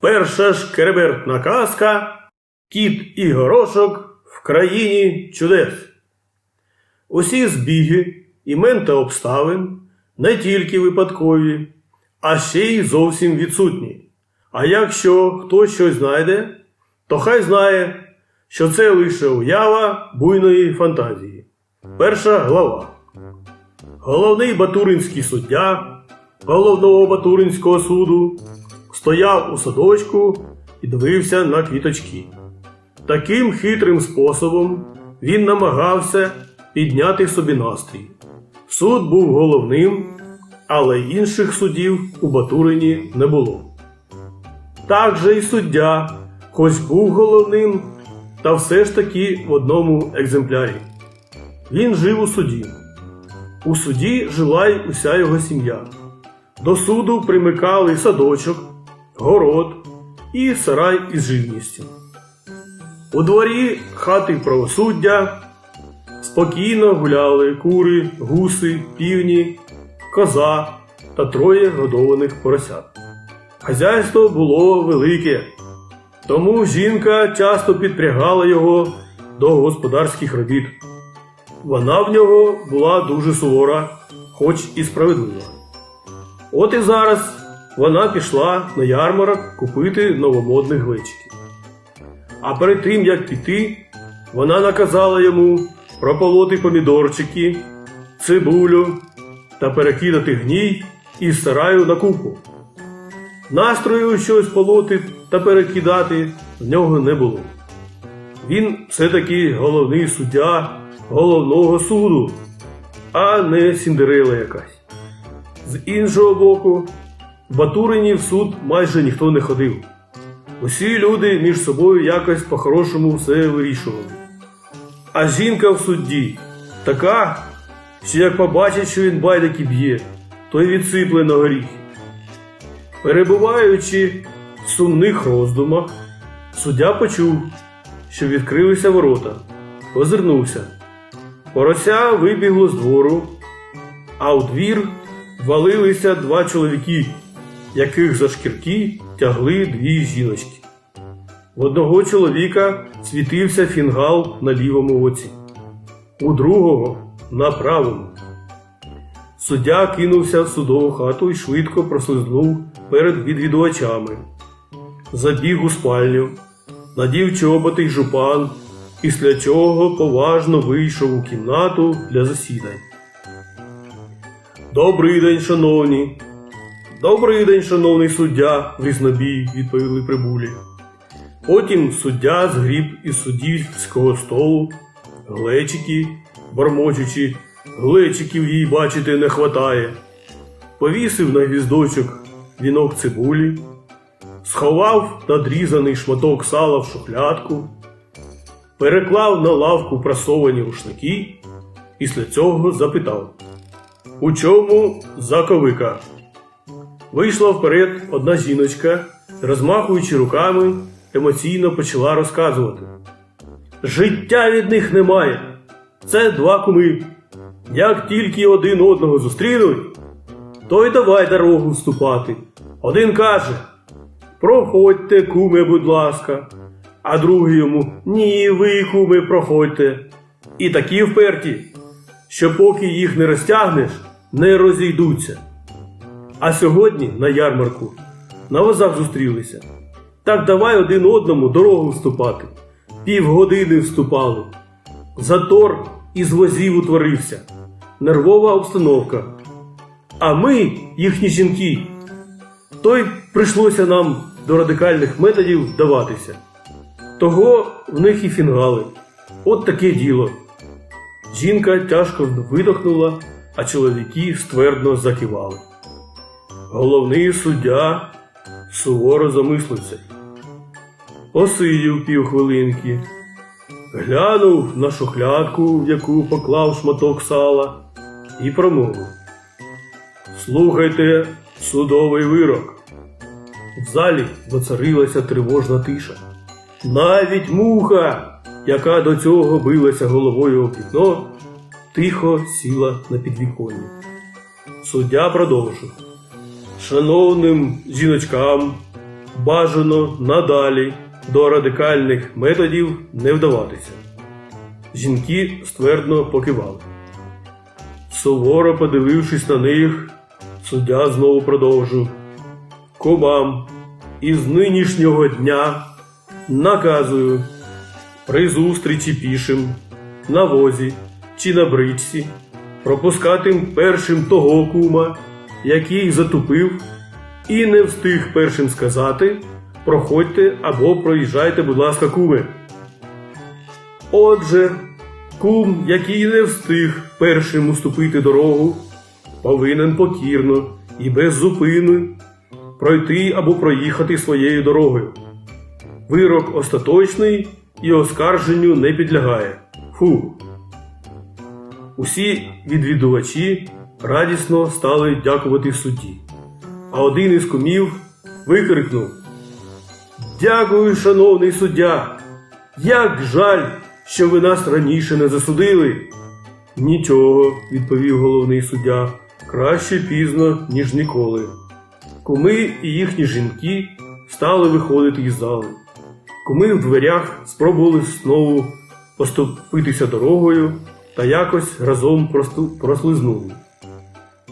Перша ж керебертна казка Кіт і горошок в країні чудес. Усі збіги, імен та обставин не тільки випадкові, а ще й зовсім відсутні. А якщо хтось щось знайде, то хай знає, що це лише уява буйної фантазії. Перша глава. Головний батуринський суддя головного батуринського суду стояв у садочку і дивився на квіточки. Таким хитрим способом він намагався підняти собі настрій. Суд був головним, але інших судів у Батурині не було. Так же і суддя, хоч був головним, та все ж таки в одному екземплярі. Він жив у суді. У суді жила й уся його сім'я. До суду примикали садочок, город і сарай із живністю. У дворі хати правосуддя спокійно гуляли кури, гуси, півні, коза та троє годованих поросят. Хазяйство було велике, тому жінка часто підпрягала його до господарських робіт. Вона в нього була дуже сувора, хоч і справедлива. От і зараз вона пішла на ярмарок купити новомодних глечиків. А перед тим, як піти, вона наказала йому прополоти помідорчики, цибулю та перекидати гній із сараю на купу. Настрою щось полоти та перекидати в нього не було. Він все-таки головний суддя головного суду, а не Сіндерела якась. З іншого боку, Батурині в суд майже ніхто не ходив. Усі люди між собою якось по-хорошому все вирішували. А жінка в судді така, що як побачить, що він байдики б'є, то й відсипле на горіхи. Перебуваючи в сумних роздумах, суддя почув, що відкрилися ворота, озирнувся. Порося вибігло з двору, а у двір валилися два чоловіки, яких за шкірки тягли дві жіночки. В одного чоловіка світився фінгал на лівому оці, у другого на правому. Суддя кинувся в судову хату і швидко прослизнув перед відвідувачами. Забіг у спальню, надів чоботи й жупан, після чого поважно вийшов у кімнату для засідань. Добрий день, шановні. Добрий день, шановний суддя, в різнобій, відповіли прибулі. Потім суддя згріб із суддівського столу, глечики, бормочучи, глечиків їй бачити не хватає. Повісив на гвіздочок вінок цибулі, сховав надрізаний шматок сала в шухлядку, переклав на лавку прасовані рушники, після цього запитав У чому заковика? Вийшла вперед одна жіночка, розмахуючи руками, емоційно почала розказувати. Життя від них немає. Це два куми. Як тільки один одного зустрінуть, то й давай дорогу вступати. Один каже: Проходьте, куме, будь ласка, а другий йому Ні, ви, куме, проходьте. І такі вперті, що поки їх не розтягнеш, не розійдуться. А сьогодні на ярмарку на возах зустрілися. Так давай один одному дорогу вступати. Півгодини вступали. Затор із возів утворився. Нервова обстановка. А ми, їхні жінки, то й прийшлося нам до радикальних методів вдаватися. Того в них і фінгали. От таке діло. Жінка тяжко видохнула, а чоловіки ствердно закивали. Головний суддя суворо замислився. Посидів півхвилинки, глянув на шухлядку, в яку поклав шматок сала, і промовив. Слухайте судовий вирок. В залі воцарилася тривожна тиша. Навіть муха, яка до цього билася головою об вікно, тихо сіла на підвіконні. Суддя продовжив. Шановним жіночкам бажано надалі до радикальних методів не вдаватися. Жінки ствердно покивали. Суворо подивившись на них, суддя знову продовжив. Кобам, із нинішнього дня наказую при зустрічі пішим, на возі чи на бричці пропускати першим того кума, який затупив і не встиг першим сказати проходьте або проїжджайте, будь ласка, куми. Отже, кум, який не встиг першим уступити дорогу, повинен покірно і без зупини пройти або проїхати своєю дорогою. Вирок остаточний і оскарженню не підлягає. Фу. Усі відвідувачі радісно стали дякувати судді. А один із кумів викрикнув: Дякую, шановний суддя! Як жаль, що ви нас раніше не засудили. Нічого, відповів головний суддя, краще пізно, ніж ніколи. Куми і їхні жінки стали виходити із зали. Куми в дверях спробували знову поступитися дорогою та якось разом прослизнули.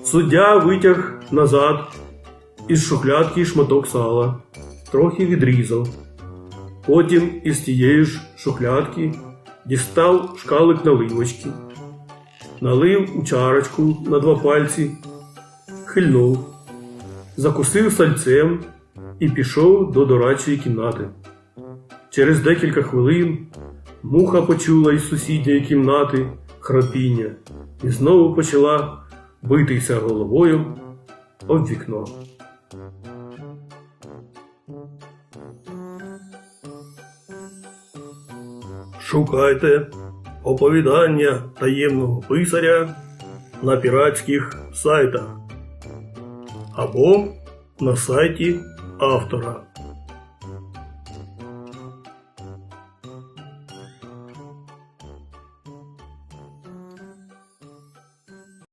Суддя витяг назад із шухлядки шматок сала, трохи відрізав. Потім із тієї ж шухлядки дістав шкалик наливочки, налив у чарочку на два пальці, хильнув, закусив сальцем і пішов до дорадчої кімнати. Через декілька хвилин муха почула із сусідньої кімнати храпіння і знову почала битися головою об вікно. Шукайте оповідання таємного писаря на піратських сайтах або на сайті автора.